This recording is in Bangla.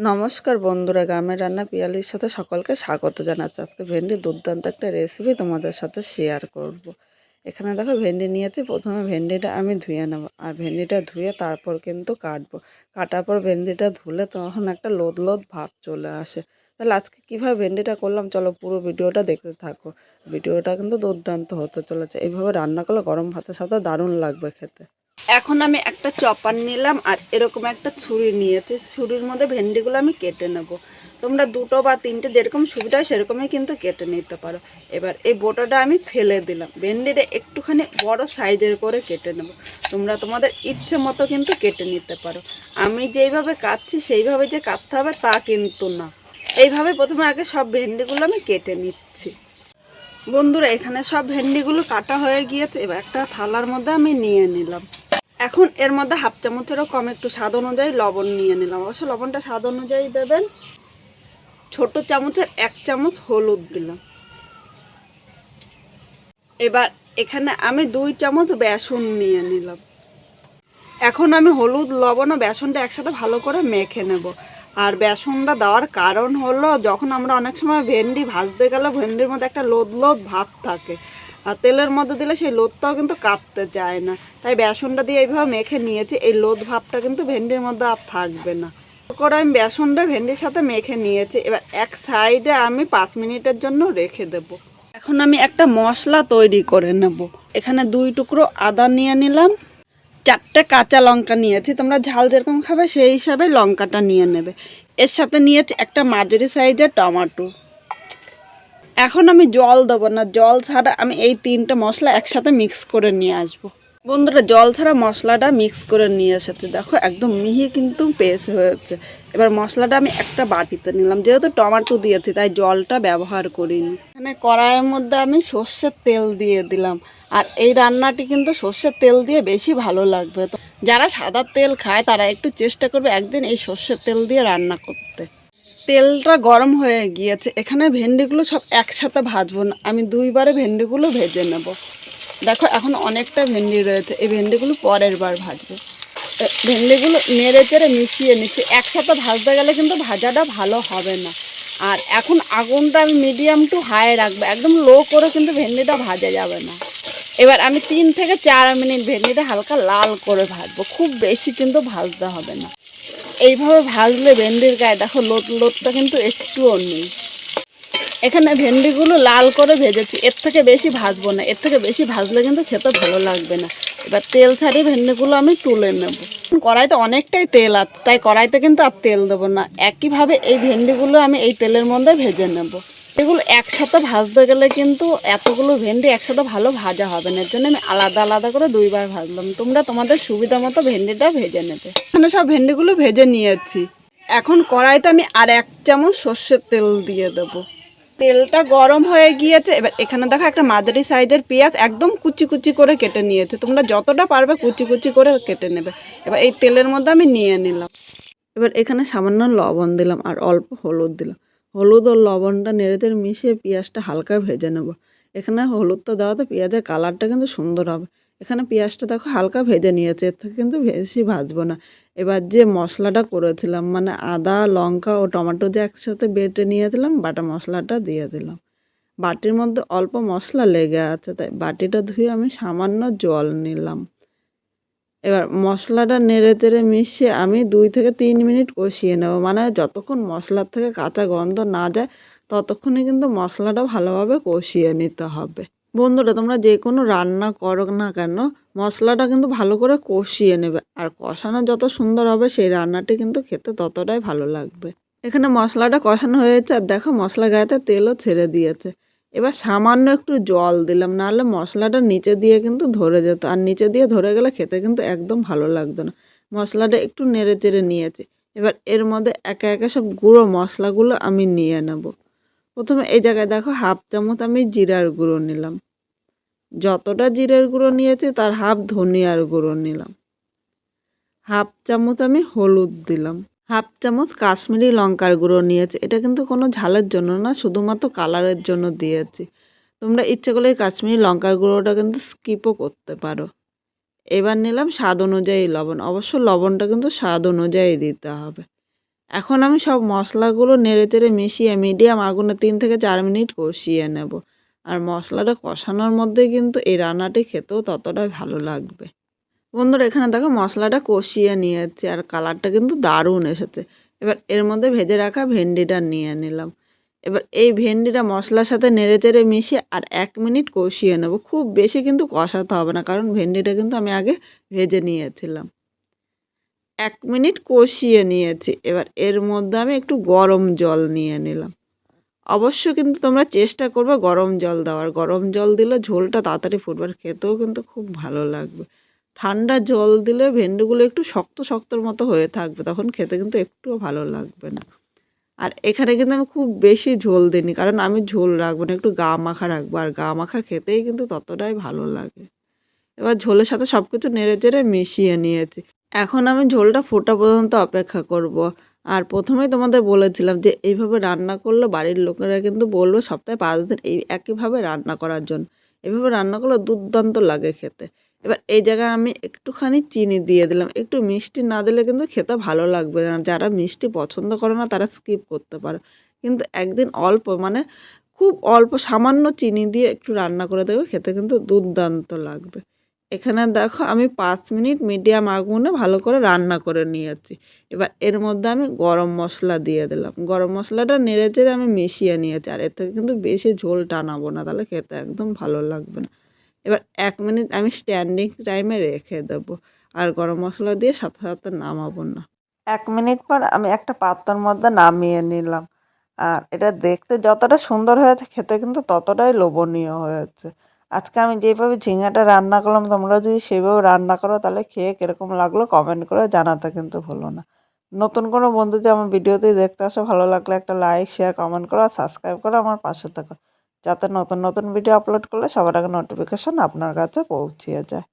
নমস্কার বন্ধুরা, গ্রামের রান্না পিয়ালির সাথে সকলকে স্বাগত জানাচ্ছি। আজকে ভেন্ডি দুর্দান্ত একটা রেসিপি তোমাদের সাথে শেয়ার করব। এখানে দেখো ভেন্ডি নিয়েছি, প্রথমে ভেন্ডিটা আমি ধুয়ে নেব। আর ভেন্ডিটা ধুয়ে তারপর কিন্তু কাটবো। কাটার পর ভেন্ডিটা ধুলে তখন একটা লোদ লোদ ভাব চলে আসে। তাহলে আজকে কীভাবে ভেন্ডিটা করলাম চলো পুরো ভিডিওটা দেখতে থাকো। ভিডিওটা কিন্তু দুর্দান্ত হতে চলেছে। এইভাবে রান্না করলে গরম ভাতের সাথে দারুণ লাগবে খেতে। এখন আমি একটা চপার নিলাম আর এরকম একটা ছুরি নিয়েছি। ছুরির মধ্যে ভেন্ডিগুলো আমি কেটে নেব। তোমরা দুটো বা তিনটে যেরকম সুবিধা সেরকমই কিন্তু কেটে নিতে পারো। এবার এই বোটাটা আমি ফেলে দিলাম। ভেন্ডিটা একটুখানি বড় সাইজের করে কেটে নেব। তোমরা তোমাদের ইচ্ছে মতো কিন্তু কেটে নিতে পারো। আমি যেইভাবে কাটছি সেইভাবে যে কাটতে হবে তা কিন্তু না। এইভাবে প্রথমে আগে সব ভেন্ডিগুলো আমি কেটে নিচ্ছি। বন্ধুরা, এখানে সব ভেন্ডিগুলো কাটা হয়ে গিয়েছে। এবার একটা থালার মধ্যে আমি নিয়ে নিলাম। এখন এর মধ্যে হাফ চামচেরও কম একটু স্বাদ অনুযায়ী লবণ নিয়ে নিলাম। অবশ্য লবণটা স্বাদ অনুযায়ী দেবেন। ছোট চামচের এক চামচ হলুদ দিলাম। এবার এখানে আমি দুই চামচ বেসন নিয়ে নিলাম। এখন আমি হলুদ, লবণ ও বেসনটা একসাথে ভালো করে মেখে নেব। আর বেসনটা দেওয়ার কারণ হলো, যখন আমরা অনেক সময় ভেন্ডি ভাজতে গেলে ভেন্ডির মধ্যে একটা লোদ লোদ ভাব থাকে। তেলের মধ্যে দিলে সেই লোদটাও কিন্তু কাটতে চায় না। তাই বেসনটা দিয়ে এইভাবে মেখে নিয়েছি, এই লোদ ভাবটা কিন্তু ভেন্ডির মধ্যে আর থাকবে না। করে আমি বেসনটা ভেন্ডির সাথে মেখে নিয়েছি, এবার এক সাইডে আমি পাঁচ মিনিটের জন্য রেখে দেব। এখন আমি একটা মশলা তৈরি করে নেব। এখানে দুই টুকরো আদা নিয়ে নিলাম, চারটে কাঁচা লঙ্কা নিয়েছি, তোমরা ঝাল যেরকম খাবে সেই হিসাবে লঙ্কাটা নিয়ে নেবে। এর সাথে নিয়েছি একটা মাঝারি সাইজের টমাটো। এখন আমি জল দেবো না, জল ছাড়া আমি এই তিনটে মশলা একসাথে মিক্স করে নিয়ে আসব। বন্ধুরা, জল ছাড়া মশলাটা মিক্স করে নিয়ে এসেছে। দেখো, একদম মিহি কিন্তু পেস্ট হয়েছে। এবার মশলাটা আমি একটা বাটিতে নিলাম, যেহেতু টমেটো দিয়েছি, তাই জলটা ব্যবহার করিনি। এখানে কড়াইয়ের মধ্যে আমি সর্ষের তেল দিয়ে দিলাম। আর এই রান্নাটি কিন্তু সর্ষের তেল দিয়ে বেশি ভালো লাগবে। তো যারা সাদা তেল খায়, তারা একটু চেষ্টা করবে একদিন এই সর্ষের তেল দিয়ে রান্না করতে। তেলটা গরম হয়ে গিয়েছে। এখানে ভেন্ডিগুলো সব একসাথে ভাজবো না। আমি দুইবারে ভেন্ডিগুলো ভেজে নেব। দেখো, এখন অনেকটা ভেন্ডি রয়েছে। এই ভেন্ডিগুলো পরের বার ভাজবো। ভেন্ডিগুলো নেড়ে চেড়ে মিশিয়ে নিচ্ছি একসাথে ভাজতে গেলে কিন্তু ভাজাটা ভালো হবে না। আর এখন আগুনটা আমি মিডিয়াম টু হাই রাখব। একদম লো করে কিন্তু ভেন্ডিটা ভাজা যাবে না। এবার আমি তিন থেকে চার মিনিট ভেন্ডিটা হালকা লাল করে ভাজবো। খুব বেশি কিন্তু ভাজতে হবে না। এইভাবে ভাজলে ভেন্ডির গায়ে, দেখো লোট, লোটটা কিন্তু একটুও নেই। এখানে ভেন্ডিগুলো লাল করে ভেজেছি, এর থেকে বেশি ভাজবো না, এর থেকে বেশি ভাজলে কিন্তু খেতে ভালো লাগবে না। এবার তেল ছাড়িয়ে ভেন্ডিগুলো আমি তুলে নেব। কড়াইতে অনেকটাই তেল আছে তাই কড়াইতে কিন্তু আর তেল দেবো না। একইভাবে এই ভেন্ডিগুলো আমি এই তেলের মধ্যে ভেজে নেব। এগুলো একসাথে ভাজতে গেলে কিন্তু এতগুলো ভেন্ডি একসাথে ভালো ভাজা হবে না। এর জন্য আমি আলাদা আলাদা করে দুইবার ভাজলাম। তোমরা তোমাদের সুবিধা মতো ভেন্ডিটা ভেজে নেবে। এখানে সব ভেন্ডিগুলো ভেজে নিয়েছি। এখন কড়াইতে আমি আর এক চামচ সর্ষের তেল দিয়ে দেবো। তেলটা গরম হয়ে গিয়েছে। এবার এখানে দেখো একটা মাঝারি সাইজের পেঁয়াজ একদম কুচি কুচি করে কেটে নিয়েছে। তোমরা যতটা পারবে কুচি কুচি করে কেটে নেবে। এবার এই তেলের মধ্যে আমি নিয়ে নিলাম। এবার এখানে সামান্য লবণ দিলাম আর অল্প হলুদ দিলাম। হলুদ ও লবণটা নেড়েদের মিশিয়ে পেঁয়াজটা হালকা ভেজে নেব। এখানে হলুদটা দেওয়াতে পেঁয়াজের কালারটা কিন্তু সুন্দর হবে। এখানে পেঁয়াজটা দেখো হালকা ভেজে নিয়েছে, এর থেকে কিন্তু বেশি ভাজবো না। এবার যে মশলাটা করেছিলাম মানে আদা, লঙ্কা ও টমেটো যে একসাথে বেটে নিয়েছিলাম, বাটা মশলাটা দিয়ে দিলাম। বাটির মধ্যে অল্প মশলা লেগে আছে, তাই বাটিটা ধুয়ে আমি সামান্য জল নিলাম। এবার মশলাটা নেড়ে চেড়ে মিশিয়ে আমি দুই থেকে তিন মিনিট কষিয়ে নেব মানে যতক্ষণ মশলার থেকে কাঁচা গন্ধ না যায় ততক্ষণই কিন্তু মশলাটা ভালোভাবে কষিয়ে নিতে হবে। বন্ধুরা, তোমরা যে কোনো রান্না করো না কেন, মশলাটা কিন্তু ভালো করে কষিয়ে নেবে। আর কষানো যত সুন্দর হবে, সেই রান্নাটি কিন্তু খেতে ততটাই ভালো লাগবে। এখানে মশলাটা কষানো হয়েছে, আর দেখো মশলা গায়েতে তেলও ছেড়ে দিয়েছে। এবার সামান্য একটু জল দিলাম, নাহলে মশলাটা নিচে দিয়ে কিন্তু ধরে যেত। আর নিচে দিয়ে ধরে গেলে খেতে কিন্তু একদম ভালো লাগতো না। মশলাটা একটু নেড়ে চেড়ে নিয়েছি। এবার এর মধ্যে একে একে সব গুঁড়ো মশলাগুলো আমি নিয়ে নেব। প্রথমে এই জায়গায় দেখো হাফ চামচ আমি জিরার গুঁড়ো নিলাম। যতটা জিরার গুঁড়ো নিয়েছি তার হাফ ধনিয়ার গুঁড়ো নিলাম। হাফ চামচ আমি হলুদ দিলাম। হাফ চামচ কাশ্মীরি লঙ্কার গুঁড়ো নিয়েছি। এটা কিন্তু কোনো ঝালের জন্য না, শুধুমাত্র কালারের জন্য দিয়েছি। তোমরা ইচ্ছে করলে কাশ্মীরি লঙ্কার গুঁড়োটা কিন্তু স্কিপও করতে পারো। এবার নিলাম স্বাদ অনুযায়ী লবণ। অবশ্য লবণটা কিন্তু স্বাদ অনুযায়ী দিতে হবে। এখন আমি সব মশলাগুলো নেড়ে চেড়ে মিশিয়ে মিডিয়াম আগুনে তিন থেকে চার মিনিট কষিয়ে নেব। আর মশলাটা কষানোর মধ্যে কিন্তু এই রান্নাটি খেতেও ততটাই ভালো লাগবে। বন্ধুরা, এখানে দেখো মশলাটা কষিয়ে নিয়েছি আর কালারটা কিন্তু দারুণ এসেছে। এবার এর মধ্যে ভেজে রাখা ভেন্ডিটা নিয়ে নিলাম। এবার এই ভেন্ডিটা মশলার সাথে নেড়ে চেড়ে মিশিয়ে আর এক মিনিট কষিয়ে নেব। খুব বেশি কিন্তু কষাতে হবে না, কারণ ভেন্ডিটা কিন্তু আমি আগে ভেজে নিয়েছিলাম। এক মিনিট কষিয়ে নিয়েছি। এবার এর মধ্যে আমি একটু গরম জল নিয়ে নিলাম। অবশ্য কিন্তু তোমরা চেষ্টা করবে গরম জল দেওয়ার। গরম জল দিলে ঝোলটা তাড়াতাড়ি ফুটবে আর খেতেও কিন্তু খুব ভালো লাগবে। ঠান্ডা জল দিলে ভেন্ডিগুলো একটু শক্ত শক্তর মতো হয়ে থাকবে, তখন খেতে কিন্তু একটুও ভালো লাগবে না। আর এখানে কিন্তু আমি খুব বেশি ঝোল দিইনি, কারণ আমি ঝোল রাখব না, একটু গা মাখা রাখব। আর গা মাখা খেতেই কিন্তু ততটাই ভালো লাগে। এবার ঝোলের সাথে সব কিছু নেড়ে চেড়ে মিশিয়ে নিয়েছি। এখন আমি ঝোলটা ফোটা পর্যন্ত অপেক্ষা করব। আর প্রথমেই তোমাদের বলেছিলাম যে, এইভাবে রান্না করলে বাড়ির লোকেরা কিন্তু বলবে সপ্তাহে পাঁচ দিন এই একইভাবে রান্না করার জন্য। এভাবে রান্না করলে দুর্দান্ত লাগে খেতে। এবার এই জায়গায় আমি একটুখানি চিনি দিয়ে দিলাম। একটু মিষ্টি না দিলে কিন্তু খেতে ভালো লাগবে না। যারা মিষ্টি পছন্দ করে না, তারা স্কিপ করতে পারে। কিন্তু একদিন অল্প মানে খুব অল্প সামান্য চিনি দিয়ে একটু রান্না করে দেবে খেতে কিন্তু দুর্দান্ত লাগবে। এখানে দেখো আমি পাঁচ মিনিট মিডিয়াম আগুনে ভালো করে রান্না করে নিয়েছি। এবার এর মধ্যে আমি গরম মশলা দিয়ে দিলাম। গরম মশলাটা নেড়ে চেড়ে আমি মিশিয়ে নিয়েছি। আর থেকে কিন্তু বেশি ঝোল টানাবো না, তাহলে খেতে একদম ভালো লাগবে না। এবার এক মিনিট আমি স্ট্যান্ডিং টাইমে রেখে দেবো। আর গরম মশলা দিয়ে সাথে সাথে নামাবো না। এক মিনিট পর আমি একটা পাত্রর মধ্যে নামিয়ে নিলাম। আর এটা দেখতে যতটা সুন্দর হয়েছে, খেতে কিন্তু ততটাই লোভনীয় হয়েছে। আজকে আমি যেভাবে ঝিঙাটা রান্না করলাম, তোমরা যদি সেভাবে রান্না করো, তাহলে খেয়ে কীরকম লাগল কমেন্ট করে জানাতে কিন্তু ভুলো না। নতুন কোনো বন্ধু যে আমার ভিডিওতে দেখতে আসো, ভালো লাগলে একটা লাইক শেয়ার কমেন্ট করো আর সাবস্ক্রাইব করো আমার পাশে থাকো। যাতে নতুন নতুন ভিডিও আপলোড করলে সবার আগে নোটিফিকেশান আপনার কাছে পৌঁছিয়ে যায়।